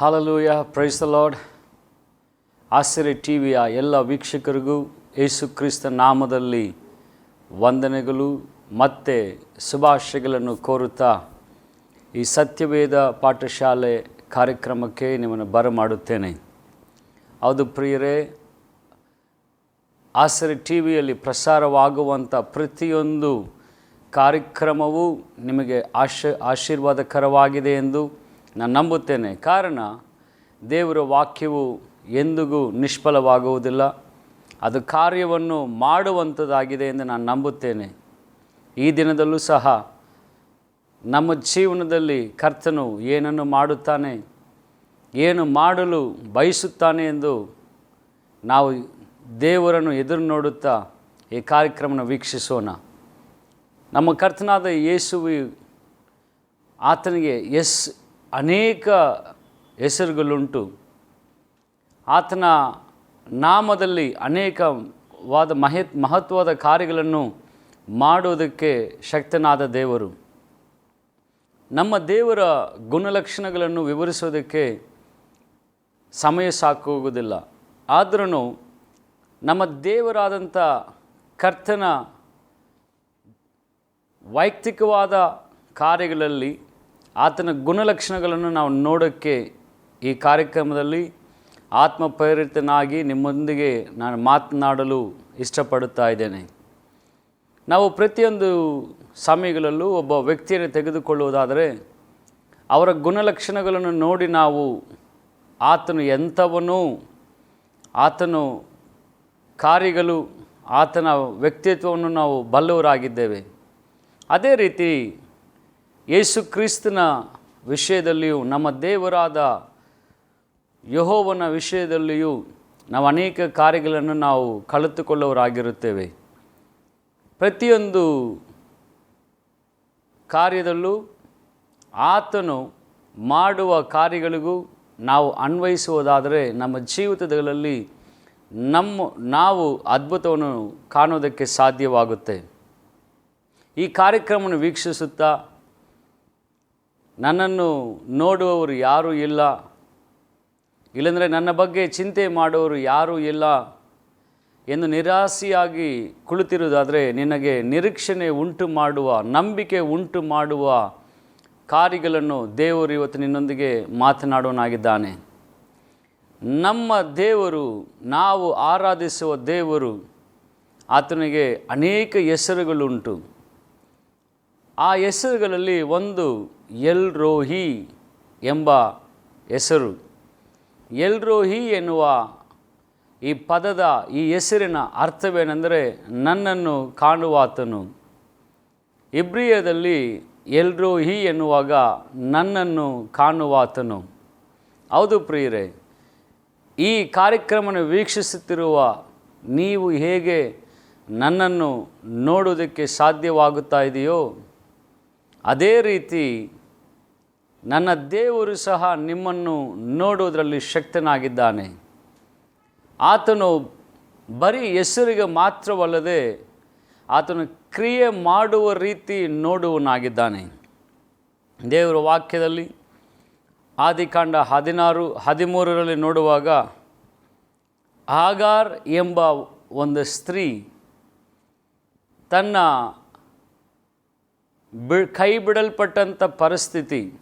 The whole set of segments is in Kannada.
ಹಾಲಲೂಯ ಪ್ರೈಸ್ ದ ಲಾರ್ಡ್ ಆಶ್ಚರ್ಯ ಟಿ ವಿಯ ಎಲ್ಲ ವೀಕ್ಷಕರಿಗೂ ಯೇಸು ಕ್ರಿಸ್ತ ನಾಮದಲ್ಲಿ ವಂದನೆಗಳು, ಮತ್ತು ಶುಭಾಶಯಗಳನ್ನು ಕೋರುತ್ತಾ ಈ ಸತ್ಯವೇದ ಪಾಠಶಾಲೆ ಕಾರ್ಯಕ್ರಮಕ್ಕೆ ನಿಮ್ಮನ್ನು ಬರಮಾಡುತ್ತೇನೆ. ಹೌದು ಪ್ರಿಯರೇ, ಆಸರೆ ಟಿ ವಿಯಲ್ಲಿ ಪ್ರಸಾರವಾಗುವಂಥ ಪ್ರತಿಯೊಂದು ಕಾರ್ಯಕ್ರಮವೂ ನಿಮಗೆ ಆಶ ಆಶೀರ್ವಾದಕರವಾಗಿದೆ ಎಂದು ನಾನು ನಂಬುತ್ತೇನೆ. ಕಾರಣ, ದೇವರ ವಾಕ್ಯವು ಎಂದಿಗೂ ನಿಷ್ಫಲವಾಗುವುದಿಲ್ಲ. ಅದು ಕಾರ್ಯವನ್ನು ಮಾಡುವಂಥದ್ದಾಗಿದೆ ಎಂದು ನಾನು ನಂಬುತ್ತೇನೆ. ಈ ದಿನದಲ್ಲೂ ಸಹ ನಮ್ಮ ಜೀವನದಲ್ಲಿ ಕರ್ತನು ಏನನ್ನು ಮಾಡುತ್ತಾನೆ, ಏನು ಮಾಡಲು ಬಯಸುತ್ತಾನೆ ಎಂದು ನಾವು ದೇವರನ್ನು ಎದುರು ನೋಡುತ್ತಾ ಈ ಕಾರ್ಯಕ್ರಮನ ವೀಕ್ಷಿಸೋಣ. ನಮ್ಮ ಕರ್ತನಾದ ಯೇಸುವಿ ಆತನಿಗೆ ಎಸ್ ಅನೇಕ ಹೆಸರುಗಳುಂಟು. ಆತನ ನಾಮದಲ್ಲಿ ಅನೇಕವಾದ ಮಹತ್ ಮಹತ್ವದ ಕಾರ್ಯಗಳನ್ನು ಮಾಡುವುದಕ್ಕೆ ಶಕ್ತನಾದ ದೇವರು. ನಮ್ಮ ದೇವರ ಗುಣಲಕ್ಷಣಗಳನ್ನು ವಿವರಿಸೋದಕ್ಕೆ ಸಮಯ ಸಾಕೋಗುವುದಿಲ್ಲ. ಆದ್ರೂ ನಮ್ಮ ದೇವರಾದಂಥ ಕರ್ತನ ವೈಯಕ್ತಿಕವಾದ ಕಾರ್ಯಗಳಲ್ಲಿ ಆತನ ಗುಣಲಕ್ಷಣಗಳನ್ನು ನಾವು ನೋಡೋಕ್ಕೆ ಈ ಕಾರ್ಯಕ್ರಮದಲ್ಲಿ ಆತ್ಮ ಪ್ರೇರಿತನಾಗಿ ನಿಮ್ಮೊಂದಿಗೆ ನಾನು ಮಾತನಾಡಲು ಇಷ್ಟಪಡುತ್ತಾ ಇದ್ದೇನೆ. ನಾವು ಪ್ರತಿಯೊಂದು ಸಮಯಗಳಲ್ಲೂ ಒಬ್ಬ ವ್ಯಕ್ತಿಯನ್ನು ತೆಗೆದುಕೊಳ್ಳುವುದಾದರೆ ಅವರ ಗುಣಲಕ್ಷಣಗಳನ್ನು ನೋಡಿ ನಾವು ಆತನು ಎಂಥವನು, ಆತನು ಕಾರ್ಯಗಳು, ಆತನ ವ್ಯಕ್ತಿತ್ವವನ್ನು ನಾವು ಬಲ್ಲವರಾಗಿದ್ದೇವೆ. ಅದೇ ರೀತಿ ಯೇಸು ಕ್ರಿಸ್ತನ ವಿಷಯದಲ್ಲಿಯೂ, ನಮ್ಮ ದೇವರಾದ ಯಹೋವನ ವಿಷಯದಲ್ಲಿಯೂ ನಾವು ಅನೇಕ ಕಾರ್ಯಗಳನ್ನು ನಾವು ಕಲಿತುಕೊಳ್ಳೋರಾಗಿರುತ್ತೇವೆ ಪ್ರತಿಯೊಂದು ಕಾರ್ಯದಲ್ಲೂ ಆತನು ಮಾಡುವ ಕಾರ್ಯಗಳಿಗೂ ನಾವು ಅನ್ವಯಿಸುವುದಾದರೆ, ನಮ್ಮ ಜೀವಿತಗಳಲ್ಲಿ ನಮ್ಮ, ನಾವು ಅದ್ಭುತವನ್ನು ಕಾಣೋದಕ್ಕೆ ಸಾಧ್ಯವಾಗುತ್ತೆ. ಈ ಕಾರ್ಯಕ್ರಮವನ್ನು ವೀಕ್ಷಿಸುತ್ತಾ ನನ್ನನ್ನು ನೋಡುವವರು ಯಾರೂ ಇಲ್ಲ. ಇಲ್ಲಂದರೆ ನನ್ನ ಬಗ್ಗೆ ಚಿಂತೆ ಮಾಡುವವರು ಯಾರೂ ಇಲ್ಲ ಎಂದು ನಿರಾಸೆಯಾಗಿ ಕುಳಿತಿರುವುದಾದರೆ ನಿನಗೆ ನಿರೀಕ್ಷಣೆ ಉಂಟು ಮಾಡುವ, ನಂಬಿಕೆ ಉಂಟು ಮಾಡುವ ಕಾರ್ಯಗಳನ್ನು ದೇವರು ಇವತ್ತು ನಿನ್ನೊಂದಿಗೆ ಮಾತನಾಡೋನಾಗಿದ್ದಾನೆ ನಮ್ಮ ದೇವರು, ನಾವು ಆರಾಧಿಸುವ ದೇವರು ಆತನಿಗೆ ಅನೇಕ ಹೆಸರುಗಳುಂಟು. ಆ ಹೆಸರುಗಳಲ್ಲಿ ಒಂದು ಎಲ್ ರೋಹಿ ಎಂಬ ಹೆಸರು. ಎಲ್ ರೋಹಿ ಎನ್ನುವ ಈ ಪದದ ಈ ಹೆಸರಿನ ಅರ್ಥವೇನೆಂದರೆ ನನ್ನನ್ನು ಕಾಣುವಾತನು. ಇಬ್ರಿಯದಲ್ಲಿ ಎಲ್ರೋಹಿ ಎನ್ನುವಾಗ ನನ್ನನ್ನು ಕಾಣುವಾತನು. ಹೌದು ಪ್ರಿಯರೇ, ಈ ಕಾರ್ಯಕ್ರಮವನ್ನು ವೀಕ್ಷಿಸುತ್ತಿರುವ ನೀವು ಹೇಗೆ ನನ್ನನ್ನು ನೋಡುವುದಕ್ಕೆ ಸಾಧ್ಯವಾಗುತ್ತಾ ಇದೆಯೋ ಅದೇ ರೀತಿ ನನ್ನ ದೇವರು ಸಹ ನಿಮ್ಮನ್ನು ನೋಡುವುದರಲ್ಲಿ ಶಕ್ತನಾಗಿದ್ದಾನೆ. ಆತನು ಬರೀ ಹೆಸರಿಗೆ ಮಾತ್ರವಲ್ಲದೆ ಆತನು ಕ್ರಿಯೆ ಮಾಡುವ ರೀತಿ ನೋಡುವನಾಗಿದ್ದಾನೆ ದೇವರ ವಾಕ್ಯದಲ್ಲಿ ಆದಿಕಾಂಡ ಹದಿನಾರು, ಹದಿಮೂರರಲ್ಲಿ ನೋಡುವಾಗ ಆಗಾರ್ ಎಂಬ ಒಂದು ಸ್ತ್ರೀ ತನ್ನ ಬಿ, ಕೈ ಬಿಡಲ್ಪಟ್ಟಂಥ ಪರಿಸ್ಥಿತಿ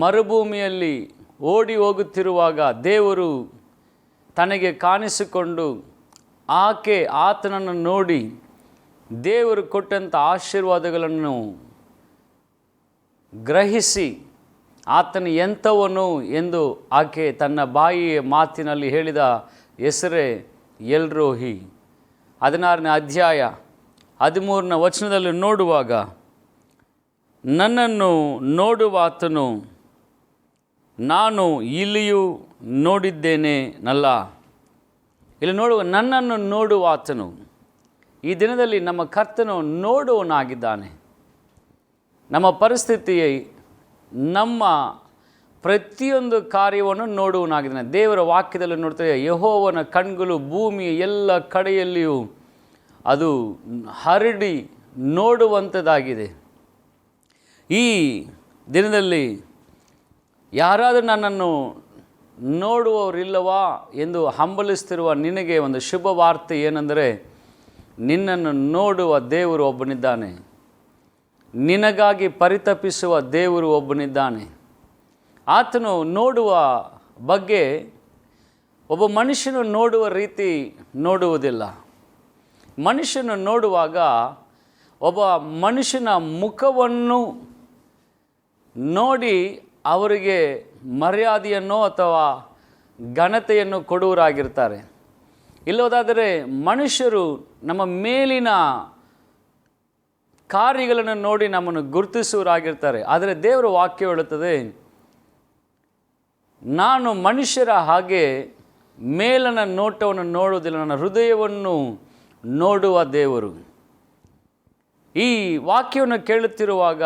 ಮರುಭೂಮಿಯಲ್ಲಿ ಓಡಿ ಹೋಗುತ್ತಿರುವಾಗ ದೇವರು ತನಗೆ ಕಾಣಿಸಿಕೊಂಡು ಆಕೆ ಆತನನ್ನು ನೋಡಿ ದೇವರು ಕೊಟ್ಟಂಥ ಆಶೀರ್ವಾದಗಳನ್ನು ಗ್ರಹಿಸಿ ಆತನ ಎಂಥವನು ಎಂದು ಆಕೆ ತನ್ನ ಬಾಯಿಯ ಮಾತಿನಲ್ಲಿ ಹೇಳಿದ ಹೆಸರೇ ಎಲ್ರೋಹಿ. ಹದಿನಾರನೇ ಅಧ್ಯಾಯ. ಹದಿಮೂರನ ವಚನದಲ್ಲಿ ನೋಡುವಾಗ, ನನ್ನನ್ನು ನೋಡುವಾತನು, ನಾನು ಇಲ್ಲಿಯೂ ನೋಡಿದ್ದೇನೆ ನಲ್ಲ. ಇಲ್ಲಿ ನೋಡುವ, ನನ್ನನ್ನು ನೋಡುವಾತನು. ಈ ದಿನದಲ್ಲಿ ನಮ್ಮ ಕರ್ತನು ನೋಡುವನಾಗಿದ್ದಾನೆ ನಮ್ಮ ಪರಿಸ್ಥಿತಿ ನಮ್ಮ ಪ್ರತಿಯೊಂದು ಕಾರ್ಯವನ್ನು ನೋಡುವನಾಗಿದ್ದಾನೆ ದೇವರ ವಾಕ್ಯದಲ್ಲಿ ನೋಡ್ತೇವೆ, ಯಹೋವನ ಕಣ್ಗಳು ಭೂಮಿಯ ಎಲ್ಲ ಕಡೆಯಲ್ಲಿಯೂ ಅದು ಹರಡಿ ನೋಡುವಂಥದ್ದಾಗಿದೆ ಈ ದಿನದಲ್ಲಿ ಯಾರಾದರೂ ನನ್ನನ್ನು ನೋಡುವವರಿಲ್ಲವಾ ಎಂದು ಹಂಬಲಿಸ್ತಿರುವ ನಿನಗೆ ಒಂದು ಶುಭ ವಾರ್ತೆ ಏನೆಂದರೆ, ನಿನ್ನನ್ನು ನೋಡುವ ದೇವರು ಒಬ್ಬನಿದ್ದಾನೆ. ನಿನಗಾಗಿ ಪರಿತಪಿಸುವ ದೇವರು ಒಬ್ಬನಿದ್ದಾನೆ. ಆತನು ನೋಡುವ ಬಗ್ಗೆ ಒಬ್ಬ ಮನುಷ್ಯನು ನೋಡುವ ರೀತಿ ನೋಡುವುದಿಲ್ಲ. ಮನುಷ್ಯನು ನೋಡುವಾಗ ಒಬ್ಬ ಮನುಷ್ಯನ ಮುಖವನ್ನು ನೋಡಿ ಅವರಿಗೆ ಮರ್ಯಾದೆಯನ್ನು ಅಥವಾ ಘನತೆಯನ್ನು ಕೊಡುವರಾಗಿರ್ತಾರೆ ಇಲ್ಲೋದಾದರೆ ಮನುಷ್ಯರು ನಮ್ಮ ಮೇಲಿನ ಕಾರ್ಯಗಳನ್ನು ನೋಡಿ ನಮ್ಮನ್ನು ಗುರುತಿಸುವರಾಗಿರ್ತಾರೆ ಆದರೆ ದೇವರ ವಾಕ್ಯ ಹೇಳುತ್ತದೆ, ನಾನು ಮನುಷ್ಯರ ಹಾಗೆ ಮೇಲನ ನೋಟವನ್ನು ನೋಡುವುದಿಲ್ಲ, ನನ್ನ ಹೃದಯವನ್ನು ನೋಡುವ ದೇವರು. ಈ ವಾಕ್ಯವನ್ನು ಕೇಳುತ್ತಿರುವಾಗ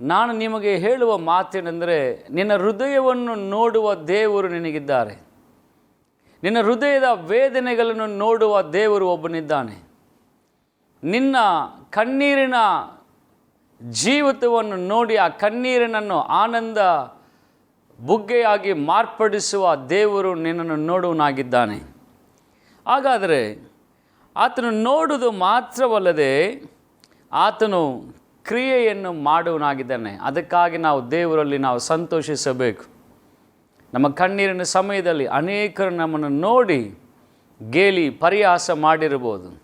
ನಾನು ನಿಮಗೆ ಹೇಳುವ ಮಾತೇನೆಂದರೆ, ನಿನ್ನ ಹೃದಯವನ್ನು ನೋಡುವ ದೇವರು ನಿನಗಿದ್ದಾರೆ. ನಿನ್ನ ಹೃದಯದ ವೇದನೆಗಳನ್ನು ನೋಡುವ ದೇವರು ಒಬ್ಬನಿದ್ದಾನೆ. ನಿನ್ನ ಕಣ್ಣೀರಿನ ಜೀವಿತವನ್ನು ನೋಡಿ ಆ ಕಣ್ಣೀರಿನನ್ನು ಆನಂದ ಬುಗ್ಗೆಯಾಗಿ ಮಾರ್ಪಡಿಸುವ ದೇವರು ನಿನ್ನನ್ನು ನೋಡುವನಾಗಿದ್ದಾನೆ. ಹಾಗಾದರೆ ಆತನು ನೋಡುವುದು ಮಾತ್ರವಲ್ಲದೆ ಆತನು ಕ್ರಿಯೆಯನ್ನು ಮಾಡುವನಾಗಿದ್ದಾನೆ. ಅದಕ್ಕಾಗಿ ನಾವು ದೇವರಲ್ಲಿ ನಾವು ಸಂತೋಷಿಸಬೇಕು. ನಮ್ಮ ಕಣ್ಣೀರಿನ ಸಮಯದಲ್ಲಿ ಅನೇಕರು ನಮ್ಮನ್ನು ನೋಡಿ ಗೇಲಿ, ಪರಿಹಾಸ ಮಾಡಿರ್ಬೋದು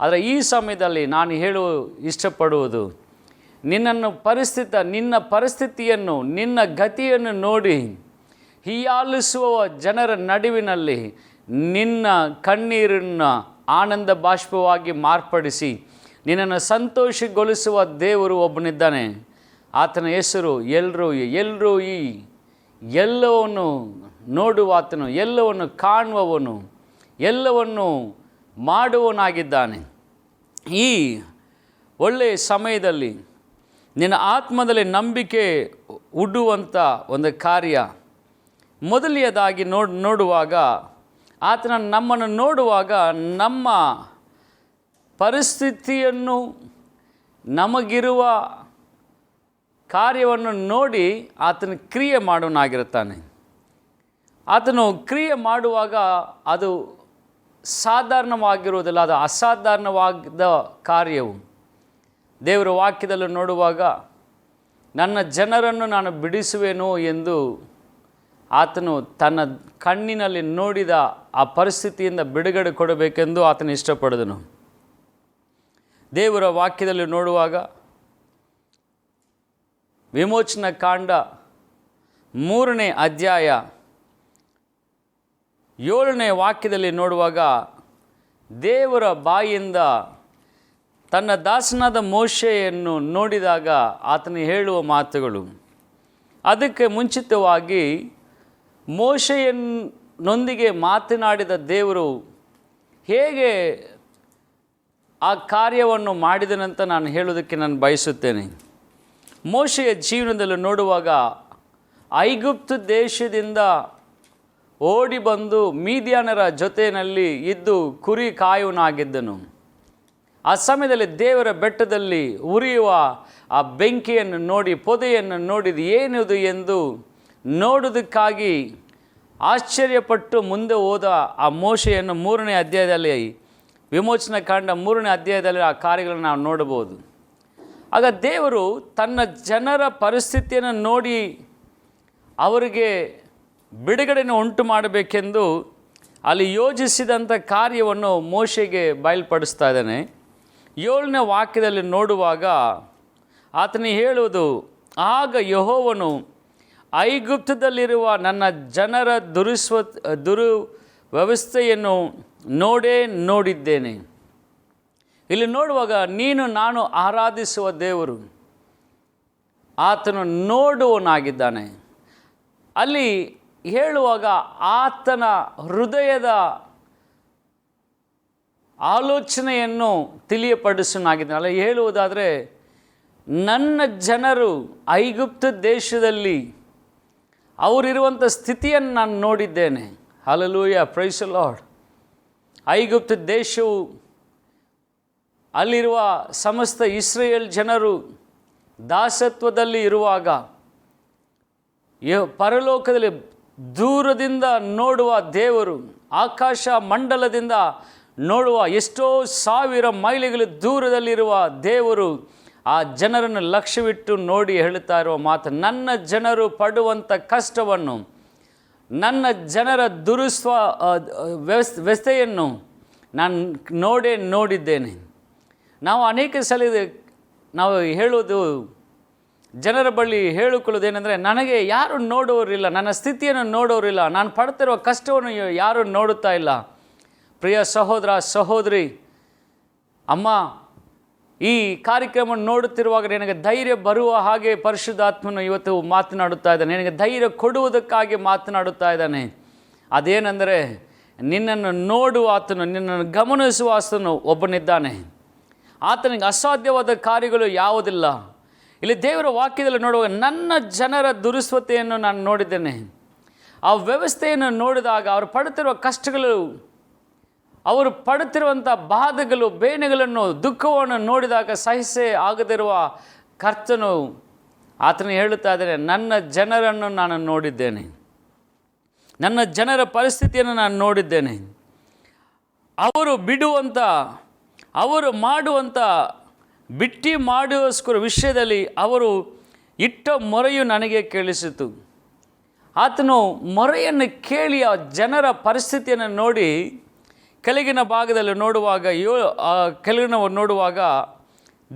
ಆದರೆ ಈ ಸಮಯದಲ್ಲಿ ನಾನು ಹೇಳುವ ಇಷ್ಟಪಡುವುದು, ನಿನ್ನನ್ನು ಪರಿಸ್ಥಿತಿ, ನಿನ್ನ ಪರಿಸ್ಥಿತಿಯನ್ನು, ನಿನ್ನ ಗತಿಯನ್ನು ನೋಡಿ ಹೀಯಾಲಿಸುವ ಜನರ ನಡುವಿನಲ್ಲಿ ನಿನ್ನ ಕಣ್ಣೀರನ್ನು ಆನಂದ ಬಾಷ್ಪವಾಗಿ ಮಾರ್ಪಡಿಸಿ ನಿನ್ನನ್ನು ಸಂತೋಷಗೊಳಿಸುವ ದೇವರು ಒಬ್ಬನಿದ್ದಾನೆ. ಆತನ ಹೆಸರು ಎಲ್ಲರೂ ಎಲ್ಲರೂ ಈ, ಎಲ್ಲವನ್ನು ನೋಡುವ ಆತನು ಎಲ್ಲವನ್ನು ಕಾಣುವವನು, ಎಲ್ಲವನ್ನು ಮಾಡುವವನಾಗಿದ್ದಾನೆ. ಈ ಒಳ್ಳೆಯ ಸಮಯದಲ್ಲಿ ನಿನ್ನ ಆತ್ಮದಲ್ಲಿ ನಂಬಿಕೆ ಉಡುವಂಥ ಒಂದು ಕಾರ್ಯ. ಮೊದಲನೆಯದಾಗಿ ನೋಡ್, ನೋಡುವಾಗ ಆತನ ನಮ್ಮನ್ನು ನೋಡುವಾಗ ನಮ್ಮ ಪರಿಸ್ಥಿತಿಯನ್ನು, ನಮಗಿರುವ ಕಾರ್ಯವನ್ನು ನೋಡಿ ಆತನ ಕ್ರಿಯೆ ಮಾಡೋನಾಗಿರುತ್ತಾನೆ. ಆತನು ಕ್ರಿಯೆ ಮಾಡುವಾಗ ಅದು ಸಾಧಾರಣವಾಗಿರುವುದಿಲ್ಲ, ಅದು ಅಸಾಧಾರಣವಾದ ಕಾರ್ಯವು. ದೇವರ ವಾಕ್ಯದಲ್ಲಿ ನೋಡುವಾಗ, ನನ್ನ ಜನರನ್ನು ನಾನು ಬಿಡಿಸುವೆನು ಎಂದು ಆತನು ತನ್ನ ಕಣ್ಣಿನಲ್ಲಿ ನೋಡಿದ ಆ ಪರಿಸ್ಥಿತಿಯಿಂದ ಬಿಡುಗಡೆ ಕೊಡಬೇಕೆಂದು ಆತನು ಇಷ್ಟಪಡಿದನು. ದೇವರ ವಾಕ್ಯದಲ್ಲಿ ನೋಡುವಾಗ ವಿಮೋಚನ ಕಾಂಡ ಮೂರನೇ ಅಧ್ಯಾಯ ಏಳನೇ ವಾಕ್ಯದಲ್ಲಿ ನೋಡುವಾಗ ದೇವರ ಬಾಯಿಯಿಂದ ತನ್ನ ದಾಸನಾದ ಮೋಶೆಯನ್ನು ನೋಡಿದಾಗ ಆತನು ಹೇಳುವ ಮಾತುಗಳು. ಅದಕ್ಕೆ ಮುಂಚಿತವಾಗಿ ಮೋಶೆಯನ್ನೊಂದಿಗೆ ಮಾತನಾಡಿದ ದೇವರು ಹೇಗೆ ಆ ಕಾರ್ಯವನ್ನು ಮಾಡಿದನಂತ ನಾನು ಹೇಳೋದಕ್ಕೆ ನಾನು ಬಯಸುತ್ತೇನೆ. ಮೋಶೆಯ ಜೀವನದಲ್ಲಿ ನೋಡುವಾಗ ಐಗುಪ್ತ ದೇಶದಿಂದ ಓಡಿ ಬಂದು ಮೀದಿಯಾನರ ಜೊತೆಯಲ್ಲಿ ಇದ್ದು ಕುರಿ ಕಾಯುವನಾಗಿದ್ದನು. ಆ ಸಮಯದಲ್ಲಿ ದೇವರ ಬೆಟ್ಟದಲ್ಲಿ ಉರಿಯುವ ಆ ಬೆಂಕಿಯನ್ನು ನೋಡಿ, ಪೊದೆಯನ್ನು ನೋಡಿದ ಏನಿದು ಎಂದು ನೋಡುವುದಕ್ಕಾಗಿ ಆಶ್ಚರ್ಯಪಟ್ಟು ಮುಂದೆ ಹೋದ ಆ ಮೋಶೆಯನ್ನು ಮೂರನೇ ಅಧ್ಯಾಯದಲ್ಲಿ ವಿಮೋಚನೆ ಕಾಂಡ ಮೂರನೇ ಅಧ್ಯಾಯದಲ್ಲಿ ಆ ಕಾರ್ಯಗಳನ್ನು ನಾವು ನೋಡಬಹುದು. ಆಗ ದೇವರು ತನ್ನ ಜನರ ಪರಿಸ್ಥಿತಿಯನ್ನು ನೋಡಿ ಅವರಿಗೆ ಬಿಡುಗಡೆಯನ್ನು ಉಂಟು ಮಾಡಬೇಕೆಂದು ಅಲ್ಲಿ ಯೋಜಿಸಿದಂಥ ಕಾರ್ಯವನ್ನು ಮೋಶೆಗೆ ಬಯಲ್ಪಡಿಸ್ತಾ ಇದ್ದಾನೆ. ಏಳನೇ ವಾಕ್ಯದಲ್ಲಿ ನೋಡುವಾಗ ಆತನು ಹೇಳುವುದು, ಆಗ ಯಹೋವನು ಐಗುಪ್ತದಲ್ಲಿರುವ ನನ್ನ ಜನರ ದುರುಸ್ವ, ದುರು ವ್ಯವಸ್ಥೆಯನ್ನು ನೋಡೇ ನೋಡಿದ್ದೇನೆ. ಇಲ್ಲಿ ನೋಡುವಾಗ ನೀನು ನಾನು ಆರಾಧಿಸುವ ದೇವರು. ಆತನು ನೋಡುವನಾಗಿದ್ದಾನೆ ಅಲ್ಲಿ ಹೇಳುವಾಗ ಆತನ ಹೃದಯದ ಆಲೋಚನೆಯನ್ನು ತಿಳಿಯಪಡಿಸನಾಗಿದ್ದಾನೆ ಅಲ್ಲ ಹೇಳುವುದಾದರೆ, ನನ್ನ ಜನರು ಐಗುಪ್ತ ದೇಶದಲ್ಲಿ ಅವರಿರುವಂಥ ಸ್ಥಿತಿಯನ್ನು ನಾನು ನೋಡಿದ್ದೇನೆ. ಹಲಲೂಯ ಪ್ರೈಸ್ ಲಾರ್ಡ್ ಐಗುಪ್ತ ದೇಶವು ಅಲ್ಲಿರುವ ಸಮಸ್ತ ಇಸ್ರೇಲ್ ಜನರು ದಾಸತ್ವದಲ್ಲಿ ಇರುವಾಗ ಪರಲೋಕದಲ್ಲಿ ದೂರದಿಂದ ನೋಡುವ ದೇವರು, ಆಕಾಶ ಮಂಡಲದಿಂದ ನೋಡುವ ಎಷ್ಟೋ ಸಾವಿರ ಮೈಲಿಗಳು ದೂರದಲ್ಲಿರುವ ದೇವರು ಆ ಜನರನ್ನು ಲಕ್ಷ್ಯವಿಟ್ಟು ನೋಡಿ ಹೇಳುತ್ತಾ ಇರುವ ಮಾತು, ನನ್ನ ಜನರು ಪಡುವಂಥ ಕಷ್ಟವನ್ನು, ನನ್ನ ಜನರ ದುರುಸ್ವ ವ್ಯವಸ್ ವ್ಯವಸ್ಥೆಯನ್ನು ನಾನು ನೋಡೇ ನೋಡಿದ್ದೇನೆ. ನಾವು ಅನೇಕ ಸಲ ನಾವು ಹೇಳುವುದು, ಜನರ ಬಳಿ ಹೇಳಿಕೊಳ್ಳೋದೇನೆಂದರೆ ನನಗೆ ಯಾರು ನೋಡೋರಿಲ್ಲ ನನ್ನ ಸ್ಥಿತಿಯನ್ನು ನೋಡೋರಿಲ್ಲ ನಾನು ಪಡ್ತಿರುವ ಕಷ್ಟವನ್ನು ಯಾರು ನೋಡುತ್ತಾ ಇಲ್ಲ. ಪ್ರಿಯ ಸಹೋದರ, ಸಹೋದರಿ, ಅಮ್ಮ ಈ ಕಾರ್ಯಕ್ರಮ ನೋಡುತ್ತಿರುವಾಗ ನಿನಗೆ ಧೈರ್ಯ ಬರುವ ಹಾಗೆ ಪರಿಶುದ್ಧಾತ್ಮನು ಇವತ್ತು ಮಾತನಾಡುತ್ತಾ ಇದ್ದಾನೆ. ನಿನಗೆ ಧೈರ್ಯ ಕೊಡುವುದಕ್ಕಾಗಿ ಮಾತನಾಡುತ್ತಾ ಇದ್ದಾನೆ. ಅದೇನೆಂದರೆ ನಿನ್ನನ್ನು ನೋಡುವ ಆತನು, ನಿನ್ನನ್ನು ಗಮನಿಸುವ ಆತನು ಒಬ್ಬನಿದ್ದಾನೆ. ಆತನಿಗೆ ಅಸಾಧ್ಯವಾದ ಕಾರ್ಯಗಳು ಯಾವುದಿಲ್ಲ. ಇಲ್ಲಿ ದೇವರ ವಾಕ್ಯದಲ್ಲಿ ನೋಡುವಾಗ ನನ್ನ ಜನರ ದುರುಸ್ವತೆಯನ್ನು ನಾನು ನೋಡಿದ್ದೇನೆ. ಆ ವ್ಯವಸ್ಥೆಯನ್ನು ನೋಡಿದಾಗ ಅವರು ಪಡುತ್ತಿರುವ ಕಷ್ಟಗಳು ಅವರು ಪಡುತ್ತಿರುವಂಥ ಬಾಧೆಗಳು, ಬೇನೆಗಳನ್ನು, ದುಃಖವನ್ನು ನೋಡಿದಾಗ ಸಹಿಸೆ ಆಗದಿರುವ ಕರ್ತನು ಆತನು ಹೇಳುತ್ತಾ ಇದ್ದಾರೆ ನನ್ನ ಜನರನ್ನು ನಾನು ನೋಡಿದ್ದೇನೆ. ನನ್ನ ಜನರ ಪರಿಸ್ಥಿತಿಯನ್ನು ನಾನು ನೋಡಿದ್ದೇನೆ. ಅವರು ಬಿಡುವಂಥ, ಅವರು ಮಾಡುವಂಥ, ಬಿಟ್ಟಿ ಮಾಡುವಸ್ಕರ ವಿಷಯದಲ್ಲಿ ಅವರು ಇಟ್ಟ ಮೊರೆಯು ನನಗೆ ಕೇಳಿಸಿತು. ಆತನು ಮೊರೆಯನ್ನು ಕೇಳಿ ಆ ಜನರ ಪರಿಸ್ಥಿತಿಯನ್ನು ನೋಡಿ ಕೆಳಗಿನ ಭಾಗದಲ್ಲಿ ನೋಡುವಾಗ ಯೋ ಕೆಳಗಿನ ನೋಡುವಾಗ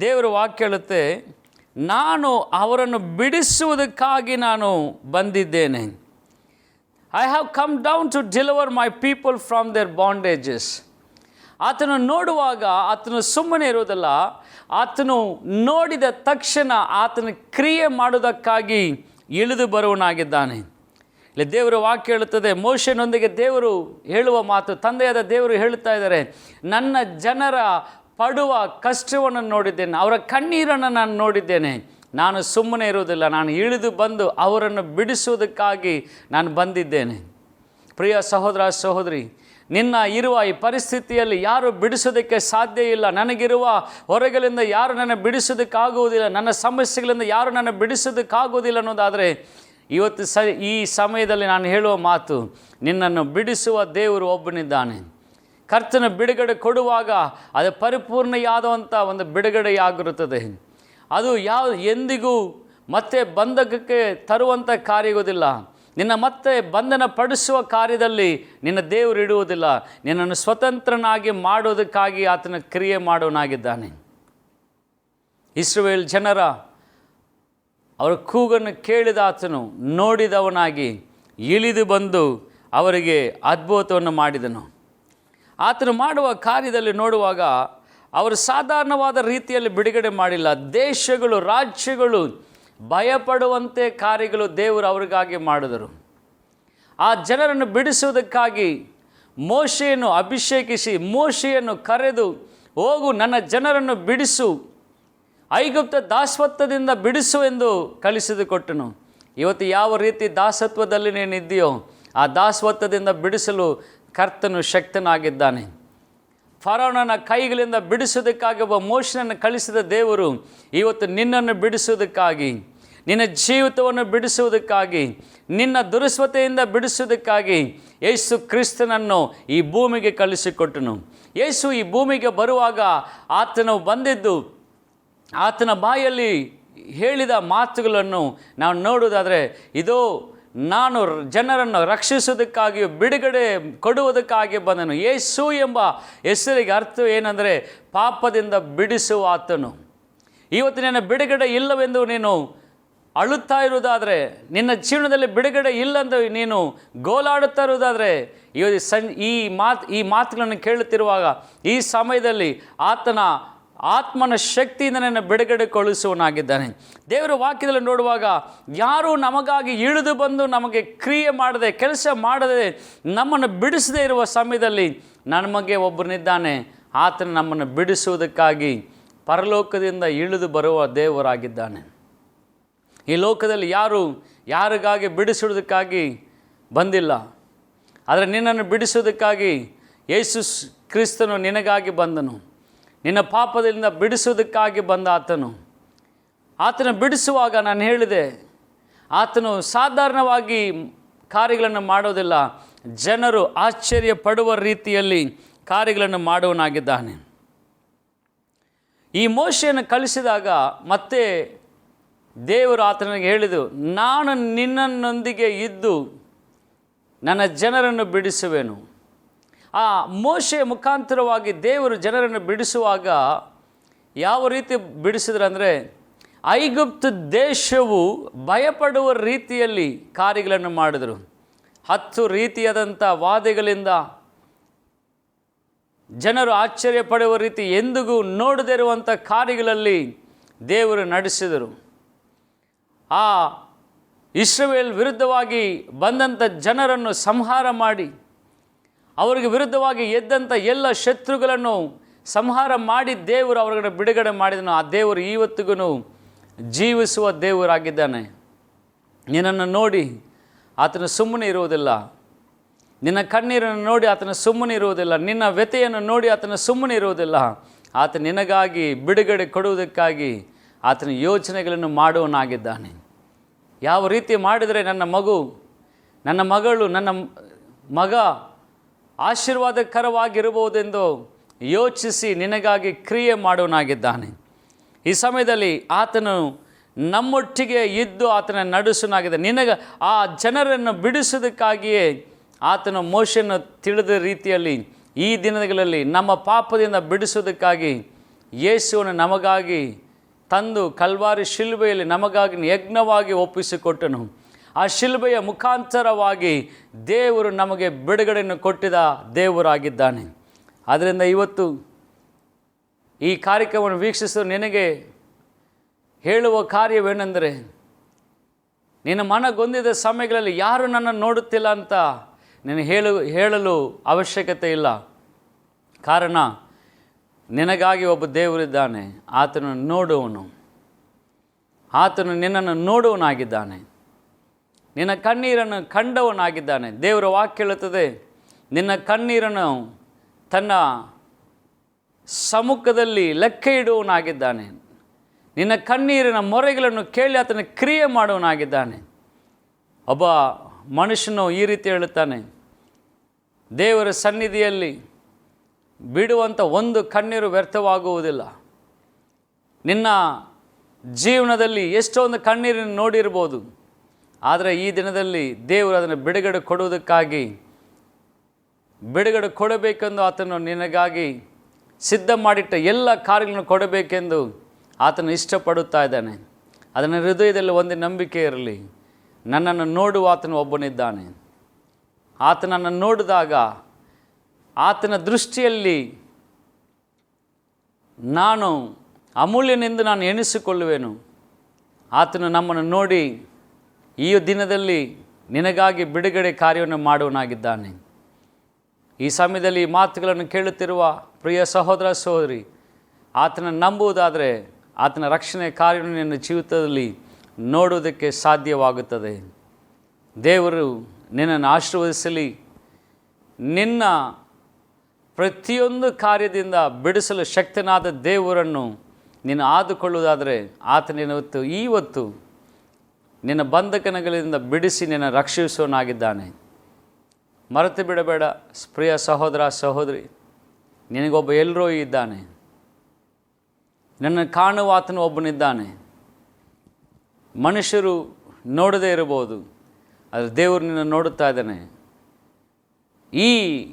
ದೇವರು ವಾಕ್ಯ ಹೇಳುತ್ತೆ, ನಾನು ಅವರನ್ನು ಬಿಡಿಸುವುದಕ್ಕಾಗಿ ನಾನು ಬಂದಿದ್ದೇನೆ. I have come down to deliver my people from their bondages ಆತನು ನೋಡುವಾಗ, ಆತನು ಸುಮ್ಮನೆ ಇರೋದಲ್ಲ ಆತನು ನೋಡಿದ ತಕ್ಷಣ ಆತನ ಕ್ರಿಯೆ ಮಾಡುವುದಕ್ಕಾಗಿ ಇಳಿದು ಬರುವನಾಗಿದ್ದಾನೆ ಇಲ್ಲಿ ದೇವರ ವಾಕ್ಯ ಹೇಳುತ್ತದೆ. ಮೋಶನೊಂದಿಗೆ ದೇವರು ಹೇಳುವ ಮಾತು, ತಂದೆಯಾದ ದೇವರು ಹೇಳುತ್ತಾ ಇದ್ದಾರೆ, ನನ್ನ ಜನರ ಪಡುವ ಕಷ್ಟವನ್ನು ನೋಡಿದ್ದೇನೆ, ಅವರ ಕಣ್ಣೀರನ್ನು ನಾನು ನೋಡಿದ್ದೇನೆ. ನಾನು ಸುಮ್ಮನೆ ಇರುವುದಿಲ್ಲ, ನಾನು ಇಳಿದು ಬಂದು ಅವರನ್ನು ಬಿಡಿಸುವುದಕ್ಕಾಗಿ ನಾನು ಬಂದಿದ್ದೇನೆ. ಪ್ರಿಯ ಸಹೋದರ ಸಹೋದರಿ, ನಿನ್ನ ಇರುವ ಈ ಪರಿಸ್ಥಿತಿಯಲ್ಲಿ ಯಾರು ಬಿಡಿಸೋದಕ್ಕೆ ಸಾಧ್ಯ ಇಲ್ಲ. ನನಗಿರುವ ಹೊರಗಲಿಂದ ಯಾರು ನನ್ನ ಬಿಡಿಸೋದಕ್ಕಾಗುವುದಿಲ್ಲ ನನ್ನ ಸಮಸ್ಯೆಗಳಿಂದ ಯಾರು ನನ್ನ ಬಿಡಿಸೋದಕ್ಕಾಗುವುದಿಲ್ಲ ಅನ್ನೋದಾದರೆ ಇವತ್ತು ಸ ಈ ಸಮಯದಲ್ಲಿ ನಾನು ಹೇಳುವ ಮಾತು, ನಿನ್ನನ್ನು ಬಿಡಿಸುವ ದೇವರು ಒಬ್ಬನಿದ್ದಾನೆ. ಕರ್ತನ ಬಿಡುಗಡೆ ಕೊಡುವಾಗ ಅದು ಪರಿಪೂರ್ಣೆಯಾದಂಥ ಒಂದು ಬಿಡುಗಡೆಯಾಗಿರುತ್ತದೆ. ಅದು ಯಾವ, ಎಂದಿಗೂ ಮತ್ತೆ ಬಂಧಕಕ್ಕೆ ತರುವಂಥ ಕಾರ್ಯಗೋದಿಲ್ಲ ನಿನ್ನ ಮತ್ತೆ ಬಂಧನ ಪಡಿಸುವ ಕಾರ್ಯದಲ್ಲಿ ನಿನ್ನ ದೇವರು ಇಡುವುದಿಲ್ಲ. ನಿನ್ನನ್ನು ಸ್ವತಂತ್ರನಾಗಿ ಮಾಡುವುದಕ್ಕಾಗಿ ಆತನ ಕ್ರಿಯೆ ಮಾಡೋನಾಗಿದ್ದಾನೆ ಇಸ್ರೇಲ್ ಜನರ ಅವರ ಕೂಗನ್ನು ಕೇಳಿದ ಆತನು ನೋಡಿದವನಾಗಿ ಇಳಿದು ಬಂದು ಅವರಿಗೆ ಅದ್ಭುತವನ್ನು ಮಾಡಿದನು. ಆತನು ಮಾಡುವ ಕಾರ್ಯದಲ್ಲಿ ನೋಡುವಾಗ ಅವರು ಸಾಧಾರಣವಾದ ರೀತಿಯಲ್ಲಿ ಬಿಡುಗಡೆ ಮಾಡಿಲ್ಲ. ದೇಶಗಳು, ರಾಜ್ಯಗಳು ಭಯಪಡುವಂತೆ ಕಾರ್ಯಗಳು ದೇವರು ಅವರಿಗಾಗಿ ಮಾಡಿದರು. ಆ ಜನರನ್ನು ಬಿಡಿಸುವುದಕ್ಕಾಗಿ ಮೋಶೆಯನ್ನು ಅಭಿಷೇಕಿಸಿ ಮೋಶೆಯನ್ನು ಕರೆದು ಹೋಗು, ನನ್ನ ಜನರನ್ನು ಬಿಡಿಸು ಐಗುಪ್ತ ದಾಸತ್ವದಿಂದ ಬಿಡಿಸು ಎಂದು ಕಲಿಸಿದು ಕೊಟ್ಟನು. ಇವತ್ತು ಯಾವ ರೀತಿ ದಾಸತ್ವದಲ್ಲಿ ನೀನಿದ್ದೀಯೋ ಆ ದಾಸತ್ವದಿಂದ ಬಿಡಿಸಲು ಕರ್ತನು ಶಕ್ತನಾಗಿದ್ದಾನೆ. ಫರೋಣನ ಕೈಗಳಿಂದ ಬಿಡಿಸೋದಕ್ಕಾಗಿ ಒಬ್ಬ ಮೋಷನನ್ನು ಕಳಿಸಿದ ದೇವರು ಇವತ್ತು ನಿನ್ನನ್ನು ಬಿಡಿಸುವುದಕ್ಕಾಗಿ, ನಿನ್ನ ಜೀವಿತವನ್ನು ಬಿಡಿಸುವುದಕ್ಕಾಗಿ, ನಿನ್ನ ದುರಸ್ವತೆಯಿಂದ ಬಿಡಿಸುವುದಕ್ಕಾಗಿ ಯೇಸು ಕ್ರಿಸ್ತನನ್ನು ಈ ಭೂಮಿಗೆ ಕಳಿಸಿಕೊಟ್ಟನು. ಯೇಸು ಈ ಭೂಮಿಗೆ ಬರುವಾಗ ಆತನು ಬಂದಿದ್ದು ಆತನ ಬಾಯಲ್ಲಿ ಹೇಳಿದ ಮಾತುಗಳನ್ನು ನಾವು ನೋಡುವುದಾದರೆ, ಇದು, ನಾನು ಜನರನ್ನು ರಕ್ಷಿಸುವುದಕ್ಕಾಗಿ ಬಿಡುಗಡೆ ಕೊಡುವುದಕ್ಕಾಗಿ ಬಂದನು. ಯೇಸು ಎಂಬ ಹೆಸರಿಗೆ ಅರ್ಥ ಏನಂದರೆ, ಪಾಪದಿಂದ ಬಿಡಿಸುವ ಆತನು ಇವತ್ತು ನಿನ್ನ ಬಿಡುಗಡೆ ಇಲ್ಲವೆಂದು ನೀನು ಅಳುತ್ತಾ ಇರುವುದಾದರೆ, ನಿನ್ನ ಜೀವನದಲ್ಲಿ ಬಿಡುಗಡೆ ಇಲ್ಲಂದು ನೀನು ಗೋಲಾಡುತ್ತಾ ಇರುವುದಾದರೆ, ಇವತ್ತು ಸಂ ಈ ಮಾತು, ಈ ಮಾತುಗಳನ್ನು ಕೇಳುತ್ತಿರುವಾಗ, ಈ ಸಮಯದಲ್ಲಿ ಆತನ ಆತ್ಮನ ಶಕ್ತಿಯಿಂದ ನನ್ನ ಬಿಡುಗಡೆಗೊಳಿಸುವನಾಗಿದ್ದಾನೆ ದೇವರ ವಾಕ್ಯದಲ್ಲಿ ನೋಡುವಾಗ, ಯಾರು ನಮಗಾಗಿ ಇಳಿದು ಬಂದು ನಮಗೆ ಕ್ರಿಯೆ ಮಾಡದೆ, ಕೆಲಸ ಮಾಡದೆ ನಮ್ಮನ್ನು ಬಿಡಿಸದೇ ಇರುವ ಸಮಯದಲ್ಲಿ ನಮಗೆ ಒಬ್ಬನಿದ್ದಾನೆ. ಆತನ ನಮ್ಮನ್ನು ಬಿಡಿಸುವುದಕ್ಕಾಗಿ ಪರಲೋಕದಿಂದ ಇಳಿದು ಬರುವ ದೇವರಾಗಿದ್ದಾನೆ. ಈ ಲೋಕದಲ್ಲಿ ಯಾರು ಯಾರಿಗಾಗಿ ಬಿಡಿಸುವುದಕ್ಕಾಗಿ ಬಂದಿಲ್ಲ. ಆದರೆ ನಿನ್ನನ್ನು ಬಿಡಿಸುವುದಕ್ಕಾಗಿ ಯೇಸು ಕ್ರಿಸ್ತನು ನಿನಗಾಗಿ ಬಂದನು. ನಿನ್ನ ಪಾಪದಿಂದ ಬಿಡಿಸುವುದಕ್ಕಾಗಿ ಬಂದ ಆತನು. ಆತನ ಬಿಡಿಸುವಾಗ ನಾನು ಹೇಳಿದೆ, ಆತನು ಸಾಧಾರಣವಾಗಿ ಕಾರ್ಯಗಳನ್ನು ಮಾಡೋದಿಲ್ಲ, ಜನರು ಆಶ್ಚರ್ಯ ಪಡುವ ರೀತಿಯಲ್ಲಿ ಕಾರ್ಯಗಳನ್ನು ಮಾಡುವನಾಗಿದ್ದಾನೆ ಈ ಮೋಶೆಯನ್ನು ಕಳಿಸಿದಾಗ ಮತ್ತೆ ದೇವರು ಆತನಿಗೆ ಹೇಳಿದು ನಾನು ನಿನ್ನನ್ನೊಂದಿಗೆ ಇದ್ದು ನನ್ನ ಜನರನ್ನು ಬಿಡಿಸುವೆನು. ಆ ಮೋಶೆ ಮುಖಾಂತರವಾಗಿ ದೇವರು ಜನರನ್ನು ಬಿಡಿಸುವಾಗ ಯಾವ ರೀತಿ ಬಿಡಿಸಿದ್ರು ಅಂದರೆ ಐಗುಪ್ತ ದೇಶವು ಭಯಪಡುವ ರೀತಿಯಲ್ಲಿ ಕಾರ್ಯಗಳನ್ನು ಮಾಡಿದರು. ಹತ್ತು ರೀತಿಯಾದಂಥ ವಾದಿಗಳಿಂದ ಜನರು ಆಶ್ಚರ್ಯ ಪಡೆಯುವ ರೀತಿ ಎಂದಿಗೂ ನೋಡದೇ ಇರುವಂಥ ಕಾರ್ಯಗಳಲ್ಲಿ ದೇವರು ನಡೆಸಿದರು. ಆ ಇಸ್ರೇಲ್ ವಿರುದ್ಧವಾಗಿ ಬಂದಂಥ ಜನರನ್ನು ಸಂಹಾರ ಮಾಡಿ ಅವರಿಗೆ ವಿರುದ್ಧವಾಗಿ ಎದ್ದಂಥ ಎಲ್ಲ ಶತ್ರುಗಳನ್ನು ಸಂಹಾರ ಮಾಡಿ ದೇವರು ಅವರನ್ನು ಬಿಡುಗಡೆ ಮಾಡಿದನು. ಆ ದೇವರು ಇವತ್ತಿಗೂ ಜೀವಿಸುವ ದೇವರಾಗಿದ್ದಾನೆ. ನಿನ್ನನ್ನು ನೋಡಿ ಆತನ ಸುಮ್ಮನೆ ಇರುವುದಿಲ್ಲ. ನಿನ್ನ ಕಣ್ಣೀರನ್ನು ನೋಡಿ ಆತನ ಸುಮ್ಮನೆ ಇರುವುದಿಲ್ಲ. ನಿನ್ನ ವ್ಯತೆಯನ್ನು ನೋಡಿ ಆತನ ಸುಮ್ಮನೆ ಇರುವುದಿಲ್ಲ. ಆತ ನಿನಗಾಗಿ ಬಿಡುಗಡೆ ಕೊಡುವುದಕ್ಕಾಗಿ ಆತನ ಯೋಚನೆಗಳನ್ನು ಮಾಡುವನಾಗಿದ್ದಾನೆ. ಯಾವ ರೀತಿ ಮಾಡಿದರೆ ನನ್ನ ಮಗು, ನನ್ನ ಮಗಳು, ನನ್ನ ಮಗ ಆಶೀರ್ವಾದಕರವಾಗಿರಬಹುದೆಂದು ಯೋಚಿಸಿ ನಿನಗಾಗಿ ಕ್ರಿಯೆ ಮಾಡುವನಾಗಿದ್ದಾನೆ ಈ ಸಮಯದಲ್ಲಿ ಆತನು ನಮ್ಮೊಟ್ಟಿಗೆ ಇದ್ದು ಆತನ ನಡೆಸುನಾಗಿದೆ. ನಿನಗೆ ಆ ಜನರನ್ನು ಬಿಡಿಸೋದಕ್ಕಾಗಿಯೇ ಆತನ ಮೋಶನ್ನು ತಿಳಿದ ರೀತಿಯಲ್ಲಿ ಈ ದಿನಗಳಲ್ಲಿ ನಮ್ಮ ಪಾಪದಿಂದ ಬಿಡಿಸೋದಕ್ಕಾಗಿ ಯೇಸುವನ್ನು ನಮಗಾಗಿ ತಂದು ಕಲ್ವಾರಿ ಶಿಲ್ಬೆಯಲ್ಲಿ ನಮಗಾಗಿ ಯಜ್ಞವಾಗಿ ಒಪ್ಪಿಸಿಕೊಟ್ಟನು. ಆ ಶಿಲ್ಬೆಯ ಮುಖಾಂತರವಾಗಿ ದೇವರು ನಮಗೆ ಬಿಡುಗಡೆಯನ್ನು ಕೊಟ್ಟಿದ ದೇವರಾಗಿದ್ದಾನೆ. ಆದ್ದರಿಂದ ಇವತ್ತು ಈ ಕಾರ್ಯಕ್ರಮವನ್ನು ವೀಕ್ಷಿಸಲು ನಿನಗೆ ಹೇಳುವ ಕಾರ್ಯವೇನೆಂದರೆ, ನಿನ್ನ ಮನಗೊಂದಿದ ಸಮಯಗಳಲ್ಲಿ ಯಾರು ನನ್ನನ್ನು ನೋಡುತ್ತಿಲ್ಲ ಅಂತ ನೀನು ಹೇಳು, ಹೇಳಲು ಅವಶ್ಯಕತೆ ಇಲ್ಲ. ಕಾರಣ, ನಿನಗಾಗಿ ಒಬ್ಬ ದೇವರಿದ್ದಾನೆ. ಆತನು ನೋಡುವನು ಆತನು ನಿನ್ನನ್ನು ನೋಡುವನಾಗಿದ್ದಾನೆ ನಿನ್ನ ಕಣ್ಣೀರನ್ನು ಕಂಡವನಾಗಿದ್ದಾನೆ. ದೇವರ ವಾಕ್ಯ ಹೇಳುತ್ತದೆ, ನಿನ್ನ ಕಣ್ಣೀರನ್ನು ತನ್ನ ಸಮ್ಮುಖದಲ್ಲಿ ಲೆಕ್ಕ ಇಡುವವನಾಗಿದ್ದಾನೆ ನಿನ್ನ ಕಣ್ಣೀರಿನ ಮೊರೆಗಳನ್ನು ಕೇಳಿ ಆತನ ಕ್ರಿಯೆ ಮಾಡುವನಾಗಿದ್ದಾನೆ ಒಬ್ಬ ಮನುಷ್ಯನು ಈ ರೀತಿ ಹೇಳುತ್ತಾನೆ, ದೇವರ ಸನ್ನಿಧಿಯಲ್ಲಿ ಬಿಡುವಂಥ ಒಂದು ಕಣ್ಣೀರು ವ್ಯರ್ಥವಾಗುವುದಿಲ್ಲ. ನಿನ್ನ ಜೀವನದಲ್ಲಿ ಎಷ್ಟೊಂದು ಕಣ್ಣೀರನ್ನು ನೋಡಿರ್ಬೋದು. ಆದರೆ ಈ ದಿನದಲ್ಲಿ ದೇವರು ಅದನ್ನು ಬಿಡುಗಡೆ ಕೊಡುವುದಕ್ಕಾಗಿ ಬಿಡುಗಡೆ ಕೊಡಬೇಕೆಂದು ಆತನು ನಿನಗಾಗಿ ಸಿದ್ಧ ಮಾಡಿಟ್ಟ ಎಲ್ಲ ಕಾರ್ಯಗಳನ್ನು ಕೊಡಬೇಕೆಂದು ಆತನು ಇಷ್ಟಪಡುತ್ತಾ ಇದ್ದಾನೆ. ಅದನ್ನು ಹೃದಯದಲ್ಲಿ ಒಂದು ನಂಬಿಕೆ ಇರಲಿ. ನನ್ನನ್ನು ನೋಡುವ ಆತನು ಒಬ್ಬನಿದ್ದಾನೆ. ಆತನನ್ನು ನೋಡಿದಾಗ ಆತನ ದೃಷ್ಟಿಯಲ್ಲಿ ನಾನು ಅಮೂಲ್ಯನೆಂದು ನಾನು ಎಣಿಸಿಕೊಳ್ಳುವೆನು. ಆತನು ನಮ್ಮನ್ನು ನೋಡಿ ಈ ದಿನದಲ್ಲಿ ನಿನಗಾಗಿ ಬಿಡುಗಡೆ ಕಾರ್ಯವನ್ನು ಮಾಡುವನಾಗಿದ್ದಾನೆ. ಈ ಸಮಯದಲ್ಲಿ ಈ ಮಾತುಗಳನ್ನು ಕೇಳುತ್ತಿರುವ ಪ್ರಿಯ ಸಹೋದರ ಸಹೋದರಿ, ಆತನ ನಂಬುವುದಾದರೆ ಆತನ ರಕ್ಷಣೆ ಕಾರ್ಯವನ್ನು ನಿನ್ನ ಜೀವಿತದಲ್ಲಿ ನೋಡುವುದಕ್ಕೆ ಸಾಧ್ಯವಾಗುತ್ತದೆ. ದೇವರು ನಿನ್ನನ್ನು ಆಶೀರ್ವದಿಸಲಿ. ನಿನ್ನ ಪ್ರತಿಯೊಂದು ಕಾರ್ಯದಿಂದ ಬಿಡಿಸಲು ಶಕ್ತನಾದ ದೇವರನ್ನು ನೀನು ಆದುಕೊಳ್ಳುವುದಾದರೆ ಆತನಿನವತ್ತು ಇವತ್ತು ನಿನ್ನ ಬಂಧಕನಗಳಿಂದ ಬಿಡಿಸಿ ನಿನ್ನ ರಕ್ಷಿಸುವನಾಗಿದ್ದಾನೆ ಮರೆತು ಬಿಡಬೇಡ. ಪ್ರಿಯ ಸಹೋದರ, ಸಹೋದರಿ, ನಿನಗೊಬ್ಬ ಎಲ್ಲರೂ ಇದ್ದಾನೆ. ನನ್ನ ಕಾಣುವ ಆತನು ಒಬ್ಬನಿದ್ದಾನೆ. ಮನುಷ್ಯರು ನೋಡದೇ ಇರಬಹುದು. ಆದರೆ ದೇವರು ನಿನ್ನ ನೋಡುತ್ತಾ ಇದ್ದಾನೆ. ಈ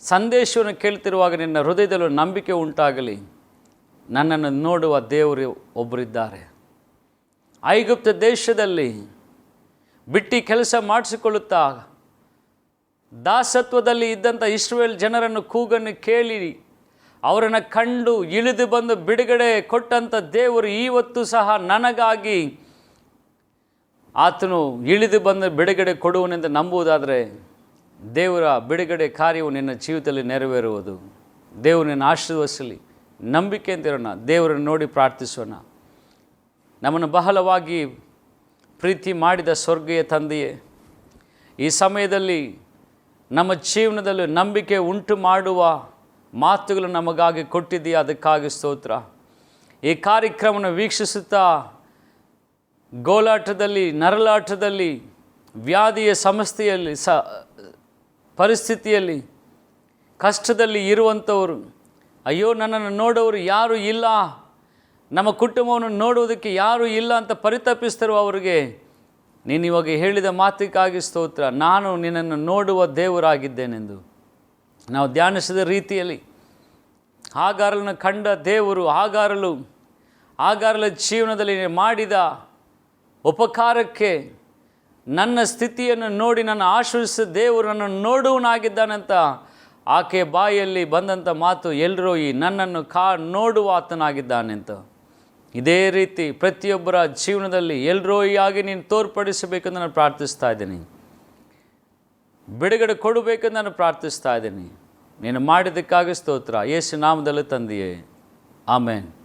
ಸಂದೇಶವನ್ನು ಕೇಳ್ತಿರುವಾಗ ನಿನ್ನ ಹೃದಯದಲ್ಲೂ ನಂಬಿಕೆ ಉಂಟಾಗಲಿ. ನನ್ನನ್ನು ನೋಡುವ ದೇವರು ಒಬ್ಬರಿದ್ದಾರೆ. ಐಗುಪ್ತ ದೇಶದಲ್ಲಿ ಬಿಟ್ಟಿ ಕೆಲಸ ಮಾಡಿಸಿಕೊಳ್ಳುತ್ತಾ ದಾಸತ್ವದಲ್ಲಿ ಇದ್ದಂಥ ಇಸ್ರೇಲ್ ಜನರನ್ನು ಕೂಗನ್ನು ಕೇಳಿ ಅವರನ್ನು ಕಂಡು ಇಳಿದು ಬಂದು ಬಿಡುಗಡೆ ಕೊಟ್ಟಂಥ ದೇವರು ಇವತ್ತು ಸಹ ನನಗಾಗಿ ಆತನು ಇಳಿದು ಬಂದು ಬಿಡುಗಡೆ ಕೊಡುವನೆಂದು ನಂಬುವುದಾದರೆ ದೇವರ ಬಿಡುಗಡೆ ಕಾರ್ಯವು ನಿನ್ನ ಜೀವಿತದಲ್ಲಿ ನೆರವೇರುವುದು. ದೇವರು ನಿನ್ನ ಆಶೀರ್ವಸಲಿ ನಂಬಿಕೆ ಅಂತಿರೋಣ ದೇವರನ್ನು ನೋಡಿ ಪ್ರಾರ್ಥಿಸೋಣ. ನಮ್ಮನ್ನು ಬಹಳವಾಗಿ ಪ್ರೀತಿ ಮಾಡಿದ ಸ್ವರ್ಗೀಯ ತಂದೆಯೇ, ಈ ಸಮಯದಲ್ಲಿ ನಮ್ಮ ಜೀವನದಲ್ಲಿ ನಂಬಿಕೆ ಉಂಟು ಮಾಡುವ ಮಾತುಗಳು ನಮಗಾಗಿ ಕೊಟ್ಟಿದೆಯಾ ಅದಕ್ಕಾಗಿ ಸ್ತೋತ್ರ. ಈ ಕಾರ್ಯಕ್ರಮವನ್ನು ವೀಕ್ಷಿಸುತ್ತಾ ಗೋಲಾಟದಲ್ಲಿ, ನರಲಾಟದಲ್ಲಿ, ವ್ಯಾಧಿಯ ಸಮಸ್ಥೆಯಲ್ಲಿ ಸ, ಪರಿಸ್ಥಿತಿಯಲ್ಲಿ, ಕಷ್ಟದಲ್ಲಿ ಇರುವಂಥವರು, ಅಯ್ಯೋ ನನ್ನನ್ನು ನೋಡೋರು ಯಾರೂ ಇಲ್ಲ ನಮ್ಮ ಕುಟುಂಬವನ್ನು ನೋಡುವುದಕ್ಕೆ ಯಾರೂ ಇಲ್ಲ ಅಂತ ಪರಿತಪಿಸ್ತಿರುವವರಿಗೆ ನೀನು ಇವಾಗ ಹೇಳಿದ ಮಾತಿಗಾಗಿ ಸ್ತೋತ್ರ, ನಾನು ನಿನ್ನನ್ನು ನೋಡುವ ದೇವರಾಗಿದ್ದೇನೆಂದು. ನಾವು ಧ್ಯಾನಿಸಿದ ರೀತಿಯಲ್ಲಿ, ಹಾಗಾರಲನ್ನು ಕಂಡ ದೇವರು, ಹಾಗಾರಲು ಆಗಾರಲ ಜೀವನದಲ್ಲಿ ಮಾಡಿದ ಉಪಕಾರಕ್ಕೆ ನನ್ನ ಸ್ಥಿತಿಯನ್ನು ನೋಡಿ, ನನ್ನ ಆಶ್ರಯಿಸಿದ ದೇವರು ನನ್ನನ್ನು ನೋಡುವನಾಗಿದ್ದಾನಂತ ಆಕೆ ಬಾಯಲ್ಲಿ ಬಂದಂಥ ಮಾತು ಎಲ್ಲರೂ ಈ ನನ್ನನ್ನು ಕಾ, ನೋಡುವ ಆತನಾಗಿದ್ದಾನೆಂತ. ಇದೇ ರೀತಿ ಪ್ರತಿಯೊಬ್ಬರ ಜೀವನದಲ್ಲಿ ಎಲ್ರೋಯಿಯಾಗಿ ನೀನು ತೋರ್ಪಡಿಸಬೇಕೆಂದು ನಾನು ಪ್ರಾರ್ಥಿಸ್ತಾ ಇದ್ದೀನಿ. ಬಿಡುಗಡೆ ಕೊಡಬೇಕೆಂದು ನಾನು ಪ್ರಾರ್ಥಿಸ್ತಾ ಇದ್ದೀನಿ. ನೀನು ಮಾಡಿದ್ದಕ್ಕಾಗಿ ಸ್ತೋತ್ರ. ಯೇಸು ನಾಮದಲ್ಲಿ ತಂದೆಯೇ. ಆಮೇನ್.